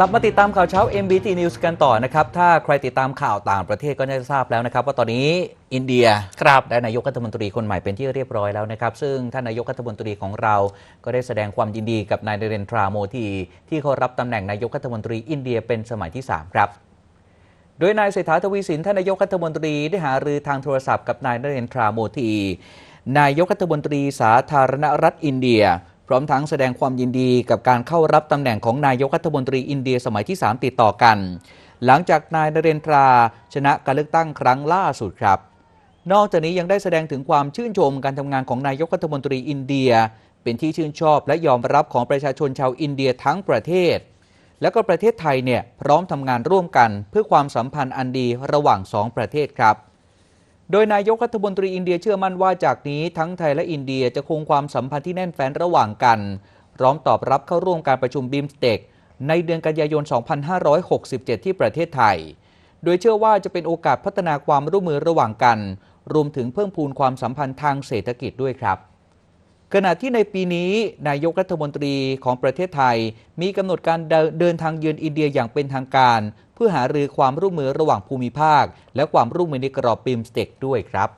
กลับมาติดตามข่าวเช้า MBT News กันต่อนะครับ ถ้าใครติดตามข่าวต่างประเทศก็น่าจะทราบแล้วนะครับ ว่าตอนนี้อินเดียครับได้นายกรัฐมนตรีคนใหม่เป็นที่เรียบร้อยแล้วนะครับ ซึ่งท่านนายกรัฐมนตรีของเรา ก็ได้แสดงความยินดีกับนายเดเรนทราโมทีที่เขารับตำแหน่งนายกรัฐมนตรีอินเดียเป็นสมัยที่ 3 ครับโดยนายเศรษฐาทวีสินท่านนายกรัฐมนตรีได้หารือทางโทรศัพท์กับนายนเรนทราโมทีนายกรัฐมนตรีสาธารณรัฐอินเดีย พร้อมทั้งแสดงความยินดีกับการเข้ารับตำแหน่งของนายกรัฐมนตรีอินเดียสมัยที่ 3 ติดต่อกัน หลังจากนายนเรนทราชนะการเลือกตั้งครั้งล่าสุดครับ นอกจากนี้ยังได้แสดงถึงความชื่นชมการทำงานของนายกรัฐมนตรีอินเดีย เป็นที่ชื่นชอบและยอมรับของประชาชนชาวอินเดียทั้งประเทศ และก็ประเทศไทยเนี่ยพร้อมทำงานร่วมกัน เพื่อความสัมพันธ์อันดีระหว่างสองประเทศครับ โดยนายกรัฐมนตรีอินเดียเชื่อมั่นว่าจากนี้ทั้งไทยและอินเดียจะคงความสัมพันธ์ที่แน่นแฟ้นระหว่างกัน พร้อมตอบรับเข้าร่วมการประชุมบิมสเต็กในเดือนกันยายน 2567 ที่ประเทศไทย โดยเชื่อว่าจะเป็นโอกาสพัฒนาความร่วมมือระหว่างกัน รวมถึงเพิ่มพูนความสัมพันธ์ทางเศรษฐกิจด้วยครับ ขณะที่ในปีนี้นายกรัฐมนตรีของประเทศไทย มีกำหนดการเดินทางเยือนอินเดียอย่างเป็นทางการ เพื่อหารือความร่วมมือระหว่างภูมิภาค และความร่วมมือในกรอบปิมสเต็กด้วยครับ